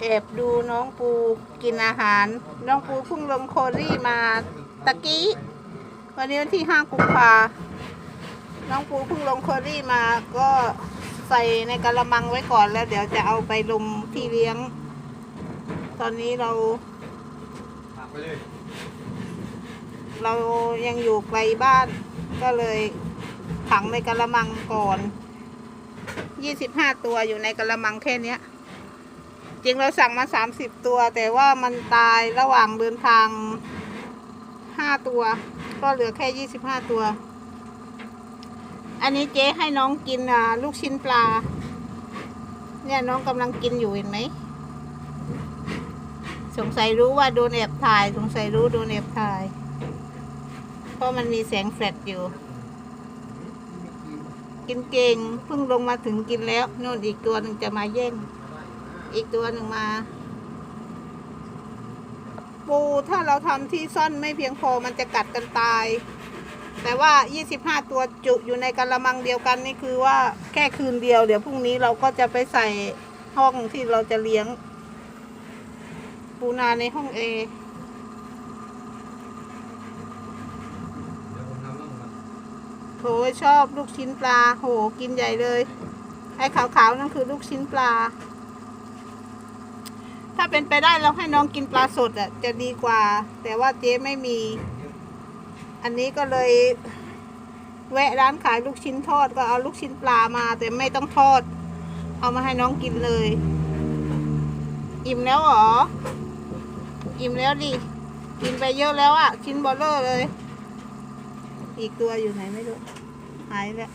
แอบดูน้องปูกินอาหาร น้องปูเพิ่งลงโคลี่มาตะกี้ วันนี้วันที่ห้ากุมภาน้องปูเพิ่งลงโคลี่มาก็ใส่ในกระมังไว้ก่อนแล้ว เดี๋ยวจะเอาไปลงที่เลี้ยง ตอนนี้เรา เรายังอยู่ไกลบ้านก็เลยขังในกระมังก่อนยี่สิบห้าตัวอยู่ในกระมังแค่นี้ จริงเราสั่งมาสามสิบตัว แต่ว่ามันตายระหว่างเดินทางห้าตัว ก็เหลือแค่ยี่สิบห้าตัว อันนี้เจ๊ให้น้องกินอ่าลูกชิ้นปลา เนี่ยน้องกำลังกินอยู่เห็นไหมสงสัยรู้ว่าโดนแอบถ่าย สงสัยรู้โดนแอบถ่าย เพราะมันมีแสงแฟลชอยู่ กินเก่งเพิ่งลงมาถึงกินแล้วนู่นอีกตัวหนึ่งจะมาแย่ง อีกตัวหนึ่งมา ปูถ้าเราทำที่ซ่อนไม่เพียงพอมันจะกัดกันตาย แต่ว่า 25 ตัวจุอยู่ในกระมังเดียวกันนี่คือว่าแค่คืนเดียว เดี๋ยวพรุ่งนี้เราก็จะไปใส่ห้องที่เราจะเลี้ยง ปูนาในห้องเอเดี๋ยวผมทำบ้างครับโถชอบลูกชิ้นปลา โห กินใหญ่เลย ไอ้ขาวๆนั่นคือลูกชิ้นปลาาเป็นไปได้เราให้น้องกินปลาสดอะจะดีกว่า แต่ว่าเจ๊ไม่มี อันนี้ก็เลย แวะร้านขายลูกชิ้นทอดก็เอาลูกชิ้นปลามา แต่ไม่ต้องทอด เอามาให้น้องกินเลย อิ่มแล้วหรอ อิ่มแล้วดิ กินไปเยอะแล้วอะชิ้นบอลเลอร์เลย อีกตัวอยู่ไหนไม่รู้ หายแล้ว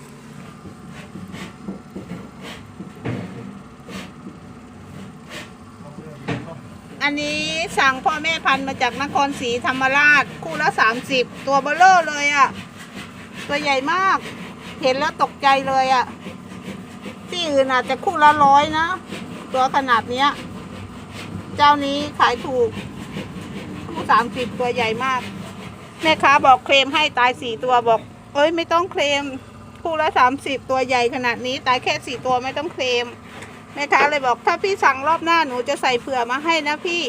อันนี้สั่งพ่อแม่พันธุ์มาจากนครศรีธรรมราช คู่ละสามสิบตัวเบลเลอร์เลยอะ่ะ ตัวใหญ่มาก เห็นแล้วตกใจเลยอะ่ะ ที่อื่นอาจจะคู่ละร้อยนะ ตัวขนาดเนี้ย เจ้านี้ขายถูก คู่สามสิบตัวใหญ่มาก แม่ค้าบอกเคลมให้ตายสี่ตัวบอก เอ้ยไม่ต้องเคลม คู่ละสามสิบตัวใหญ่ขนาดนี้ ตายแค่สี่ตัวไม่ต้องเคลม แม่ค้าเลยบอกถ้าพี่สั่งรอบหน้าหนูจะใส่เผื่อมาให้นะพี่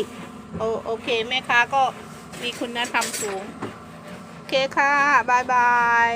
โอโอเคแม่ค้าก็มีคุณธรรมสูง โอเคค่ะบายบาย